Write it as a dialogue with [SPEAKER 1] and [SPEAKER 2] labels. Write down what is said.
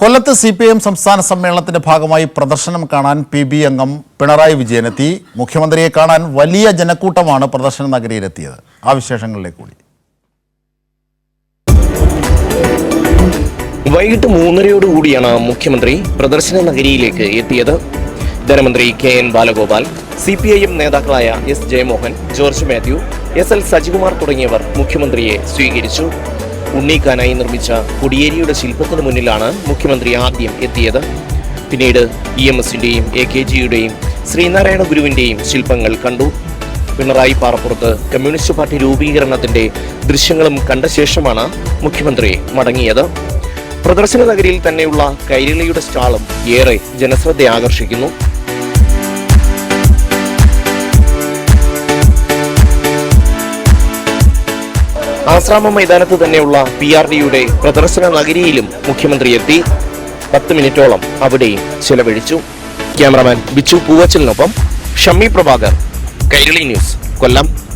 [SPEAKER 1] കൊല്ലത്ത് C P I M സംസ്ഥാന സമ്മേളനത്തിന്റെ ഭാഗമായി പ്രദർശനം കാണാൻ പി ബി അംഗം പിണറായി വിജയനെത്തി. മുഖ്യമന്ത്രിയെ കാണാൻ വലിയ ജനക്കൂട്ടമാണ് പ്രദർശന നഗരിയിലെത്തിയത്. ആ വിശേഷങ്ങളിലേക്ക് കൂടി.
[SPEAKER 2] വൈകിട്ട് മൂന്നരയോടുകൂടിയാണ് മുഖ്യമന്ത്രി പ്രദർശന നഗരിയിലേക്ക് എത്തിയത്. ധനമന്ത്രി K N Balagopal C P I M നേതാക്കളായ S Jayamohan George Mathew S L Sajikumar തുടങ്ങിയവർ മുഖ്യമന്ത്രിയെ സ്വീകരിച്ചു. ഉണ്ണീക്കാനായി നിർമ്മിച്ച കൊടിയേരിയുടെ ശില്പത്തിന് മുന്നിലാണ് മുഖ്യമന്ത്രി ആദ്യം എത്തിയത്. പിന്നീട് ഇ എം എസിന്റെയും എ കെ ജിയുടെയും ശ്രീനാരായണ ഗുരുവിന്റെയും ശില്പങ്ങൾ കണ്ടു. പിണറായി പാറപ്പുറത്ത് കമ്മ്യൂണിസ്റ്റ് പാർട്ടി രൂപീകരണത്തിന്റെ ദൃശ്യങ്ങളും കണ്ട ശേഷമാണ് മുഖ്യമന്ത്രി മടങ്ങിയത്. പ്രദർശന നഗരിയിൽ തന്നെയുള്ള കൈരളിയുടെ സ്റ്റാളും ഏറെ ജനശ്രദ്ധ ആകർഷിക്കുന്നു. ആശ്രാമ മൈതാനത്ത് തന്നെയുള്ള പി ആർ ഡിയുടെ പ്രദർശന നഗരിയിലും മുഖ്യമന്ത്രി എത്തി. പത്ത് മിനിറ്റോളം അവിടെയും ചെലവഴിച്ചു. ക്യാമറമാൻ ബിച്ചു പൂവച്ചലിനൊപ്പം ഷമ്മി പ്രഭാകർ കൈരളി ന്യൂസ് കൊല്ലം.